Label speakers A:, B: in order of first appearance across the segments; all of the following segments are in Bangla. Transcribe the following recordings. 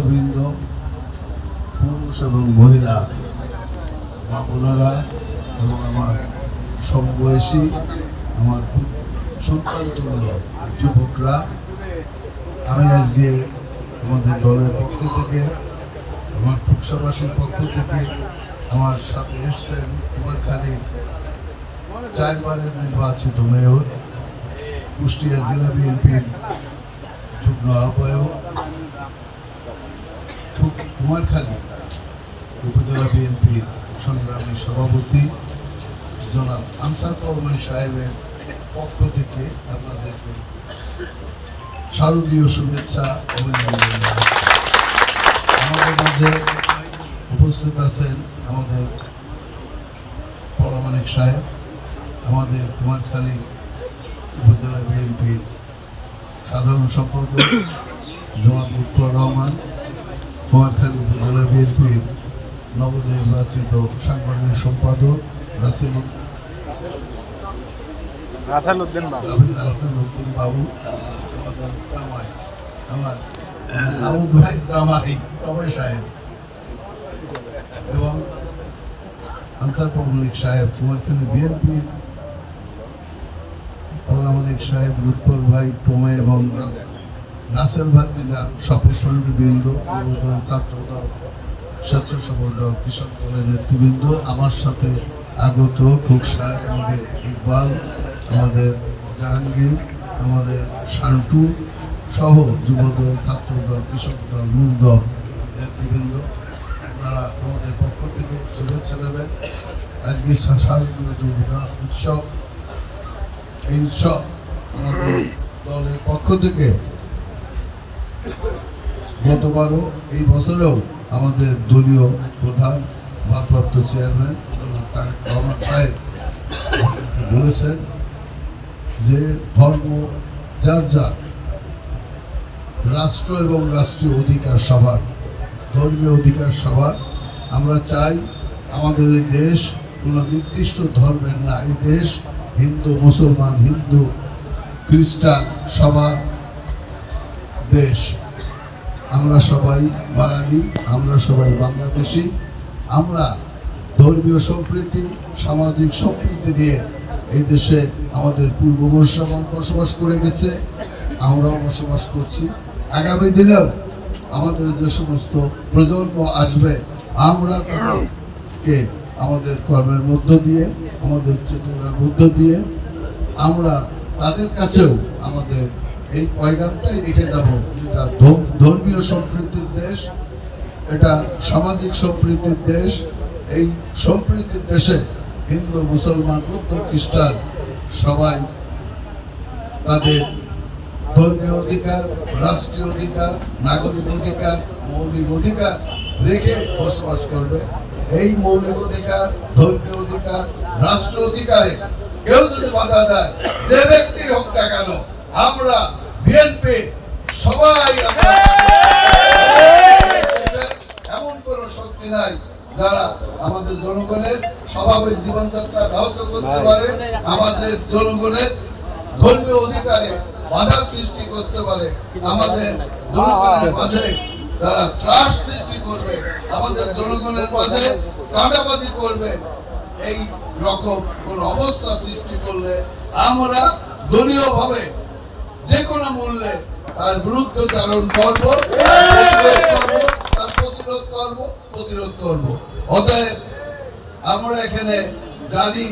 A: নেতৃবৃন্দ পুরুষ এবং মহিলা, মা বোনেরা এবং আমার সমবয়সী, আমার সন্তান তুল্য যুবকরা, আমি আজকে আমাদের দলের পক্ষ থেকে, আমার ফুকসাবাসীর পক্ষ থেকে আমার সাথে এসছেন কুমারখালী চারবারের নির্বাচিত মেয়র, কুষ্টিয়া জেলা বিএনপির যুগ্ম আহ্বায়ক কুমারখালী উপজেলা বিএনপির সংগ্রামী সভাপতি জনাব আনসার পরমান সাহেবের পক্ষ থেকে আপনাদেরকে শারদীয় শুভেচ্ছা, অভিনন্দন। আমাদের মাঝে উপস্থিত আছেন আমাদের পরমানিক সাহেব, আমাদের কুমারখালী উপজেলা বিএনপির সাধারণ সম্পাদক জনাব লুৎফর রহমান কুমারখালী উপজেলা বিএনপির নবনির্বাচিত সাংগঠনিক সম্পাদক রাসেল
B: উদ্দিন। বাবু।
A: জামাই। আমার আবুদ ভাই জামাই রমেশ সাহেব। এবং আনসার পৌরাণিক সাহেব কুমারখালী বিএনপি পরামানিক সাহেব লুৎফর ভাই টোমে এবং রাসেল ভাতিজা সফর সঙ্গী বৃন্দ যুবদল ছাত্রদল স্বেচ্ছাসেবক দল, কৃষক দলের নেতৃবৃন্দ, আমার সাথে আগত খুকসা আমাদের ইকবাল, আমাদের জাহাঙ্গীর, আমাদের শান্টু সহ যুবদল, ছাত্রদল, কৃষক দল, মূল দল, নেতৃবৃন্দ তারা আমাদের পক্ষ থেকে শুভেচ্ছা নেবেন আজকে শারদীয় দুর্গা উৎসব, এই উৎসব আমাদের দলের পক্ষ থেকে গতবারও এই বছরেও আমাদের দলীয় প্রধান ভারপ্রাপ্ত চেয়ারম্যান রহমান সাহেব বলেছেন যে ধর্ম, যার যার রাষ্ট্র এবং রাষ্ট্রীয় অধিকার সবার, ধর্মীয় অধিকার সবার, আমরা চাই আমাদের এই দেশ কোনো নির্দিষ্ট ধর্মের না এই দেশ হিন্দু, মুসলমান, হিন্দু, খ্রিস্টান সবার দেশ। আমরা সবাই বাঙালি, আমরা সবাই বাংলাদেশি। আমরা ধর্মীয় সম্প্রীতি, সামাজিক সম্প্রীতি নিয়ে এই দেশে আমাদের পূর্বপুরুষ বসবাস করে গেছে। আমরাও বসবাস করছি। আগামী দিনেও আমাদের যে সমস্ত প্রজন্ম আসবে, আমরা তাদেরকে আমাদের কর্মের মধ্য দিয়ে, আমাদের চেতনার মধ্য দিয়ে, আমরা তাদের কাছেও আমাদের এই পয়গামটাই রেখে যাব ধর্ম- ধর্মীয় সম্প্রীতির দেশ, এটা সামাজিক সম্প্রীতির দেশ। এই সম্প্রীতির দেশে হিন্দু, মুসলমান, বৌদ্ধ, খ্রিস্টান সবাই তাদের ধর্মীয় অধিকার, রাষ্ট্রীয় অধিকার, নাগরিক অধিকার, মৌলিক অধিকার রেখে বসবাস করবে। এই মৌলিক অধিকার, ধর্মীয় অধিকার রাষ্ট্র অধিকারে কেউ যদি বাধা দেয় যে ব্যক্তি হোক না কেন আমরা বিএনপি সবাই আমরা দেশে এমন কোন শক্তি নাই যারা আমাদের জনগণের স্বাভাবিক জীবনযাত্রা ব্যাহত করতে পারে, আমাদের জনগণের ধর্মীয় অধিকারে বাধা সৃষ্টি করতে পারে, আমাদের জনগণের মাঝে তারা ত্রাস সৃষ্টি করবে, আমাদের জনগণের মাঝে চাঁদাবাদি করবে, এই রকম কোন অবস্থা সৃষ্টি করলে আমরা দলীয়ভাবে যে কোনো মূল্যে তার বিরুদ্ধে চারণ করব প্রতিরোধ করব তার প্রতিরোধ করব প্রতিরোধ করব অতএব আমরা এখানে জানি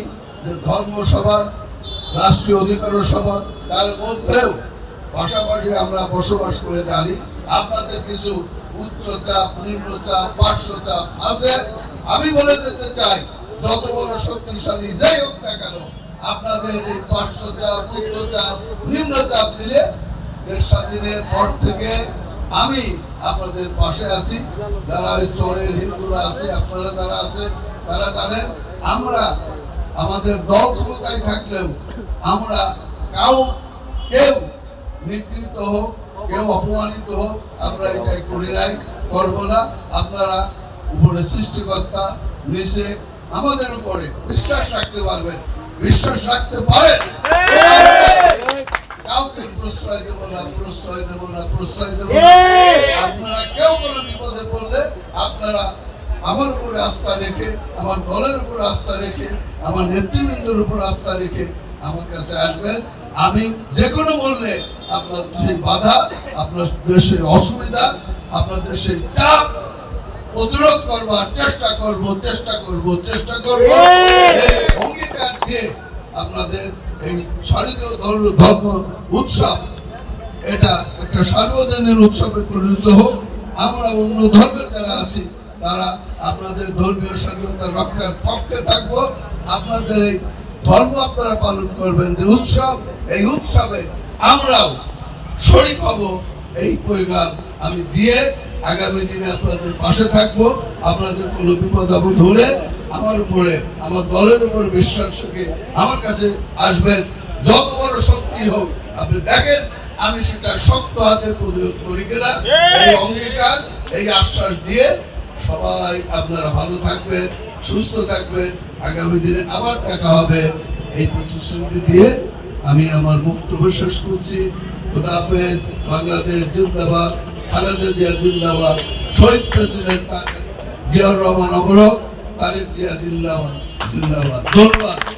A: যে ধর্ম সভা রাষ্ট্রীয় অধিকার সভা, তার মধ্যেও পাশাপাশি আমরা বসবাস করে জানি আপনাদের কিছু উচ্চ চাপ, নিম্ন চাপ, পার্শ্ব চাপ আছে। আমি বলে যেতে চাই, যত বড় শক্তিশালী যাই হোক না কেন, আপনাদের এই পার্শ্ব চাপ, উচ্চ চাপ দিলে দেশ স্বাধীনের পর থেকে আমি আপনাদের পাশে আছি। যারা ওই চোরের হিন্দুরা আছে, আপনারা যারা আছে, তারা জানেন, আমরা আমাদের দল ক্ষমতায় থাকলেও আমরা কাউ, কেউ নিগৃহীত হোক, কেউ অপমানিত হোক, আমরা এটাই করি নাই, করব না। আপনারা উপরে সৃষ্টিকর্তা, নিচে আমাদের উপরে বিশ্বাস রাখতে পারবেন, বিশ্বাস রাখতে পারেন। কাউকে প্রশ্রয় দেব না, প্রশ্রয় দেব না, প্রশ্রয় দেব না। আপনারা কেউ কোনো বিপদে পড়লে আপনারা আমার উপরে আস্থা রেখে, আমার দলের উপর আস্থা রেখে, আমার নেতৃবৃন্দের উপর আস্থা রেখে আমার কাছে আসবেন। আমি যে কোনো মূল্যে আপনার সেই বাধা আপনার দেশে অসুবিধা আপনার দেশে চাপ প্রতিরোধ করবার চেষ্টা করব চেষ্টা করব চেষ্টা করব। এই অঙ্গীকার দিয়ে আপনাদের এই ধর্ম ধর্ম উৎসব এটা একটা সার্বজনীন উৎসবে পরিণত হোক। আমরা অন্য ধর্মের যারা আছি তারা আপনাদের ধর্মীয় স্বাধীনতা রক্ষার পক্ষে থাকব। আপনাদের এই ধর্ম আপনারা পালন করবেন যে উৎসব এই উৎসবে আমরাও শরিক হব এই পরিবার আমি দিয়ে আগামী দিনে আপনাদের পাশে থাকব। আপনাদের কোনো বিপদ আপদ হলে আমার উপরে আমার দলের উপরে বিশ্বাস রেখে আমার কাছে আসবেন। যত বড় শক্তি হোক আপনি দেখেন আমি সেটা শক্ত হাতে প্রতিরোধ করি কিনা এই অঙ্গীকার এই আশ্বাস দিয়ে সবাই আপনারা ভালো থাকবেন সুস্থ থাকবেন। আগামী দিনে আবার টাকা হবে। এই প্রতিশ্রুতি দিয়ে আমি আমার বক্তব্য শেষ করছি। খুদা হাফেজ, বাংলাদেশ জিন্দাবাদ, খালেদা জিয়া জিন্দাবাদ, শহীদ প্রেসিডেন্ট জিয়াউর রহমান অবরক তারেক জিয়া জিন্দাবাদ জিন্দাবাদ। ধন্যবাদ।